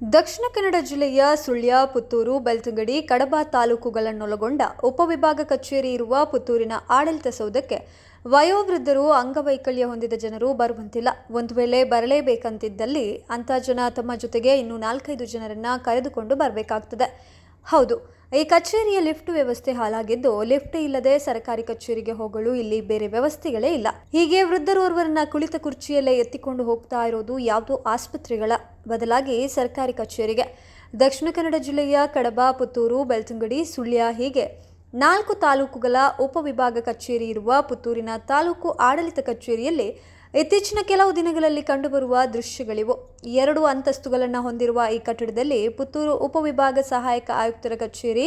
ದಕ್ಷಿಣ ಕನ್ನಡ ಜಿಲ್ಲೆಯ ಸುಳ್ಯ, ಪುತ್ತೂರು, ಬೆಳ್ತಂಗಡಿ, ಕಡಬ ತಾಲೂಕುಗಳನ್ನೊಳಗೊಂಡ ಉಪವಿಭಾಗ ಕಚೇರಿ ಇರುವ ಪುತ್ತೂರಿನ ಆಡಳಿತ ಸೌಧಕ್ಕೆ ವಯೋವೃದ್ಧರು ಅಂಗವೈಕಲ್ಯ ಹೊಂದಿದ ಜನರು ಬರುವಂತಿಲ್ಲ. ಒಂದು ವೇಳೆ ಬರಲೇಬೇಕಂತಿದ್ದಲ್ಲಿ ಅಂಥ ಜನ ತಮ್ಮ ಜೊತೆಗೆ ಇನ್ನೂ ನಾಲ್ಕೈದು ಜನರನ್ನ ಕರೆದುಕೊಂಡು ಬರಬೇಕಾಗ್ತದೆ. ಹೌದು, ಈ ಕಚೇರಿಯ ಲಿಫ್ಟ್ ವ್ಯವಸ್ಥೆ ಹಾಳಾಗಿದ್ದು ಲಿಫ್ಟ್ ಇಲ್ಲದೆ ಸರ್ಕಾರಿ ಕಚೇರಿಗೆ ಹೋಗಲು ಇಲ್ಲಿ ಬೇರೆ ವ್ಯವಸ್ಥೆಗಳೇ ಇಲ್ಲ. ಹೀಗೆ ವೃದ್ಧರೋರ್ವರನ್ನ ಕುಳಿತ ಕುರ್ಚಿಯಲ್ಲೇ ಎತ್ತಿಕೊಂಡು ಹೋಗ್ತಾ ಇರೋದು ಯಾವುದೋ ಆಸ್ಪತ್ರೆಗಳ ಬದಲಾಗಿ ಸರ್ಕಾರಿ ಕಚೇರಿಗೆ. ದಕ್ಷಿಣ ಕನ್ನಡ ಜಿಲ್ಲೆಯ ಕಡಬ, ಪುತ್ತೂರು, ಬೆಳ್ತಂಗಡಿ, ಸುಳ್ಯ ಹೀಗೆ ನಾಲ್ಕು ತಾಲೂಕುಗಳ ಉಪವಿಭಾಗ ಕಚೇರಿ ಇರುವ ಪುತ್ತೂರಿನ ತಾಲೂಕು ಆಡಳಿತ ಕಚೇರಿಯಲ್ಲಿ ಇತ್ತೀಚಿನ ಕೆಲವು ದಿನಗಳಲ್ಲಿ ಕಂಡುಬರುವ ದೃಶ್ಯಗಳಿವು. ಎರಡು ಅಂತಸ್ತುಗಳನ್ನು ಹೊಂದಿರುವ ಈ ಕಟ್ಟಡದಲ್ಲಿ ಪುತ್ತೂರು ಉಪವಿಭಾಗ ಸಹಾಯಕ ಆಯುಕ್ತರ ಕಚೇರಿ,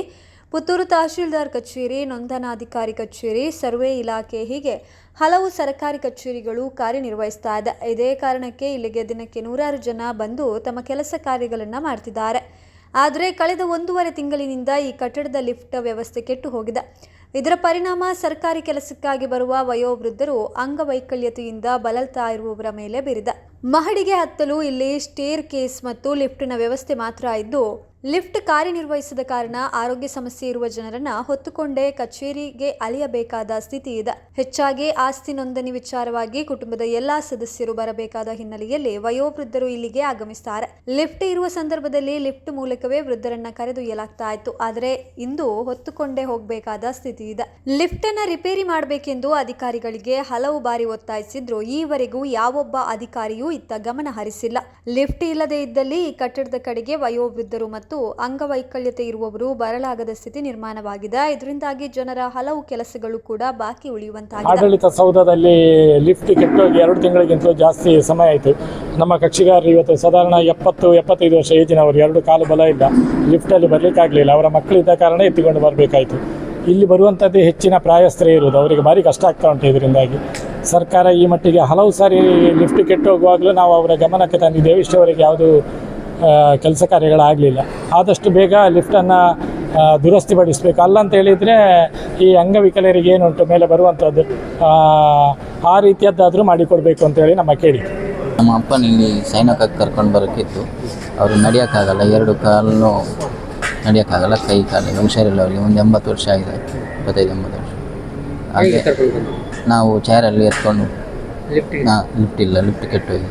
ಪುತ್ತೂರು ತಹಶೀಲ್ದಾರ್ ಕಚೇರಿ, ನೋಂದಣಾಧಿಕಾರಿ ಕಚೇರಿ, ಸರ್ವೆ ಇಲಾಖೆ ಹೀಗೆ ಹಲವು ಸರ್ಕಾರಿ ಕಚೇರಿಗಳು ಕಾರ್ಯನಿರ್ವಹಿಸ್ತಾ ಇದೆ. ಇದೇ ಕಾರಣಕ್ಕೆ ಇಲ್ಲಿಗೆ ದಿನಕ್ಕೆ ನೂರಾರು ಜನ ಬಂದು ತಮ್ಮ ಕೆಲಸ ಕಾರ್ಯಗಳನ್ನು ಮಾಡ್ತಿದ್ದಾರೆ. ಆದರೆ ಕಳೆದ ಒಂದೂವರೆ ತಿಂಗಳಿನಿಂದ ಈ ಕಟ್ಟಡದ ಲಿಫ್ಟ್ ವ್ಯವಸ್ಥೆ ಕೆಟ್ಟು ಹೋಗಿದೆ. ಇದರ ಪರಿಣಾಮ ಸರ್ಕಾರಿ ಕೆಲಸಕ್ಕಾಗಿ ಬರುವ ವಯೋವೃದ್ಧರು ಅಂಗವೈಕಲ್ಯತೆಯಿಂದ ಬಳಲ್ತಾ ಇರುವವರ ಮೇಲೆ ಬೀರಿದೆ. ಮಹಡಿಗೆ ಹತ್ತಲು ಇಲ್ಲಿ ಸ್ಟೇರ್ ಕೇಸ್ ಮತ್ತು ಲಿಫ್ಟಿನ ವ್ಯವಸ್ಥೆ ಮಾತ್ರ ಇದ್ದು ಲಿಫ್ಟ್ ಕಾರ್ಯನಿರ್ವಹಿಸದ ಕಾರಣ ಆರೋಗ್ಯ ಸಮಸ್ಯೆ ಇರುವ ಜನರನ್ನ ಹೊತ್ತುಕೊಂಡೇ ಕಚೇರಿಗೆ ಅಲೆಯಬೇಕಾದ ಸ್ಥಿತಿ ಇದೆ. ಹೆಚ್ಚಾಗಿ ಆಸ್ತಿ ನೋಂದಣಿ ವಿಚಾರವಾಗಿ ಕುಟುಂಬದ ಎಲ್ಲಾ ಸದಸ್ಯರು ಬರಬೇಕಾದ ಹಿನ್ನೆಲೆಯಲ್ಲಿ ವಯೋವೃದ್ಧರು ಇಲ್ಲಿಗೆ ಆಗಮಿಸುತ್ತಾರೆ. ಲಿಫ್ಟ್ ಇರುವ ಸಂದರ್ಭದಲ್ಲಿ ಲಿಫ್ಟ್ ಮೂಲಕವೇ ವೃದ್ಧರನ್ನ ಕರೆದೊಯ್ಯಲಾಗ್ತಾ ಇತ್ತು. ಆದರೆ ಇಂದು ಹೊತ್ತುಕೊಂಡೇ ಹೋಗಬೇಕಾದ ಸ್ಥಿತಿ ಇದೆ. ಲಿಫ್ಟ್ ಅನ್ನ ರಿಪೇರಿ ಮಾಡಬೇಕೆಂದು ಅಧಿಕಾರಿಗಳಿಗೆ ಹಲವು ಬಾರಿ ಒತ್ತಾಯಿಸಿದ್ರು. ಈವರೆಗೂ ಯಾವೊಬ್ಬ ಅಧಿಕಾರಿಯೂ ಇತ್ತ ಗಮನ ಹರಿಸಿಲ್ಲ. ಲಿಫ್ಟ್ ಇಲ್ಲದೆ ಇದ್ದಲ್ಲಿ ಈ ಕಟ್ಟಡದ ಕಡೆಗೆ ವಯೋವೃದ್ಧರು ಮತ್ತು ಅಂಗವೈಕಲ್ಯತೆ ಇರುವವರು ಬರಲಾಗದ ಸ್ಥಿತಿ ನಿರ್ಮಾಣವಾಗಿದೆ. ಇದರಿಂದಾಗಿ ಜನರ ಹಲವು ಕೆಲಸಗಳು ಕೂಡ ಬಾಕಿ ಉಳಿಯುವಂತಾಗಿದೆ. ಆಡಳಿತ ಸೌಧದಲ್ಲಿ ಲಿಫ್ಟ್ ಕೆಟ್ಟೋಗಿ ಎರಡು ತಿಂಗಳಿಗಿಂತಲೂ ಜಾಸ್ತಿ ಸಮಯ ಆಯಿತು. ನಮ್ಮ ಕಕ್ಷಿಗಾರರು ಇವತ್ತು ಸಾಧಾರಣ ಎಪ್ಪತ್ತು, ಎಪ್ಪತ್ತೈದು ವರ್ಷ ಏಜಿನವರು ಎರಡು ಕಾಲು ಬಲ ಇಲ್ಲ. ಲಿಫ್ಟಲ್ಲಿ ಬರಲಿಕ್ಕಾಗಲಿಲ್ಲ. ಅವರ ಮಕ್ಕಳಿದ್ದ ಕಾರಣ ಎತ್ತಿಕೊಂಡು ಬರಬೇಕಾಯಿತು. ಇಲ್ಲಿ ಬರುವಂಥದ್ದು ಹೆಚ್ಚಿನ ಪ್ರಾಯಸ್ಥರೇ ಇರುವುದು. ಅವರಿಗೆ ಭಾರಿ ಕಷ್ಟ ಆಗ್ತಾ ಉಂಟು ಇದರಿಂದಾಗಿ. ಸರ್ಕಾರ ಈ ಮಟ್ಟಿಗೆ ಹಲವು ಸಾರಿ ಲಿಫ್ಟ್ ಕೆಟ್ಟೋಗುವಾಗಲೂ ನಾವು ಅವರ ಗಮನಕ್ಕೆ ತಂದಿದ್ದೇವೆ. ಇಷ್ಟವರೆಗೆ ಯಾವುದು ಕೆಲಸ ಕಾರ್ಯಗಳಾಗಲಿಲ್ಲ. ಆದಷ್ಟು ಬೇಗ ಲಿಫ್ಟನ್ನು ದುರಸ್ತಿಪಡಿಸಬೇಕು ಅಲ್ಲಂತ ಹೇಳಿದರೆ ಈ ಅಂಗವಿಕಲರಿಗೆ ಏನುಂಟು ಮೇಲೆ ಬರುವಂಥದ್ದು ಆ, ಆ ರೀತಿಯದ್ದಾದರೂ ಮಾಡಿಕೊಡ್ಬೇಕು ಅಂತೇಳಿ ನಮ್ಮ ಕೇಳಿಕೆ ನಮ್ಮ ಅಪ್ಪನ ಇಲ್ಲಿ ಸೈನಕ್ಕೆ ಕರ್ಕೊಂಡು ಬರೋಕ್ಕಿತ್ತು. ಅವರು ನಡೆಯೋಕ್ಕಾಗಲ್ಲ. ಎರಡು ಕಾಲು ನಡೆಯೋಕ್ಕಾಗಲ್ಲ. ಕೈ ಕಾಲು ಹುಷಾರಿಲ್ಲ ಅವರಿಗೆ. ಒಂದು ಎಂಬತ್ತು ವರ್ಷ ಆಗಿದೆ. ಇಪ್ಪತ್ತೈದು ಎಂಬತ್ತು ವರ್ಷ. ಹಾಗೆ ನಾವು ಚೇರಲ್ಲಿ ಎತ್ಕೊಂಡು ಹಾಂ ಲಿಫ್ಟ್ ಇಲ್ಲ. ಲಿಫ್ಟ್ ಕೆಟ್ಟೋಗಿ